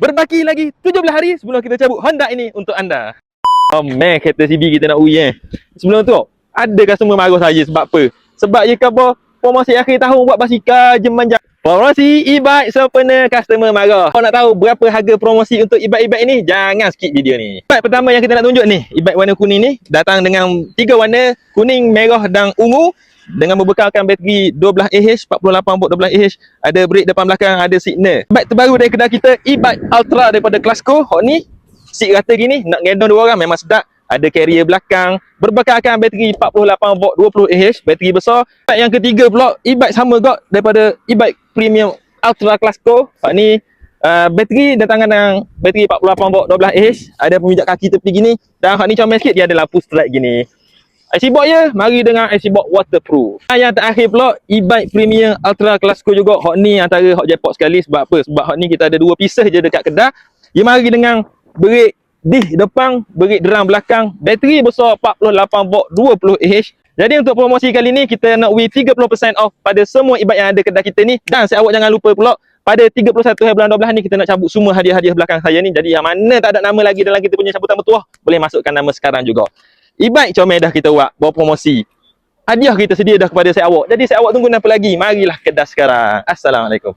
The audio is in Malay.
Berbaki lagi 17 hari sebelum kita cabut Honda ini untuk anda. Oh man, kereta CB kita nak ui eh. Sebelum tu, ada customer marah saya sebab apa? Sebab je khabar promosi akhir tahun buat basikal Jeman Jaya. Promosi e-bike sempena customer marah. Kau nak tahu berapa harga promosi untuk e-bike-e-bike ni? Jangan skip video ni. E-bike pertama yang kita nak tunjuk ni, e-bike warna kuning ni datang dengan tiga warna, kuning, merah dan ungu dengan membekalkan bateri 12AH, 48 volt 12AH, ada brake depan belakang, ada signal. E-bike terbaru dari kedai kita, e-bike Ultra daripada Clasco. Hot ni, seat rata gini, nak gendong dua orang memang sedap. Ada carrier belakang, berbekalkan bateri 48 volt 20AH, bateri besar. E-bike yang ketiga pula, e-bike sama juga daripada e-bike premium Ultra Clasco. Hot ni, uh, bateri datangan dengan bateri 48 volt 12AH, ada pemijak kaki tepi gini. Dan hot ni comel sikit, dia ada lampu stripe gini. IC box je, mari dengan IC box waterproof. Dan yang terakhir pula, e-bike premium Ultra Classico juga. Hot ni antara hot jackpot sekali sebab apa? Sebab hot ni kita ada dua pieces je dekat kedah. Dia mari dengan brake disc depan, brake drum belakang, bateri besar 48 volt 20 Ah. Jadi untuk promosi kali ni kita nak win 30% off pada semua e-bike yang ada kedai kita ni dan saya awak jangan lupa pula pada 31 hari bulan 12 ni kita nak cabut semua hadiah-hadiah belakang saya ni. Jadi yang mana tak ada nama lagi dalam kita punya cabutan bertuah, boleh masukkan nama sekarang juga. E-bike comel dah kita buat, bawa promosi. Hadiah kita sedia dah kepada saya awak. Jadi saya awak tunggu apa lagi? Marilah kedas sekarang. Assalamualaikum.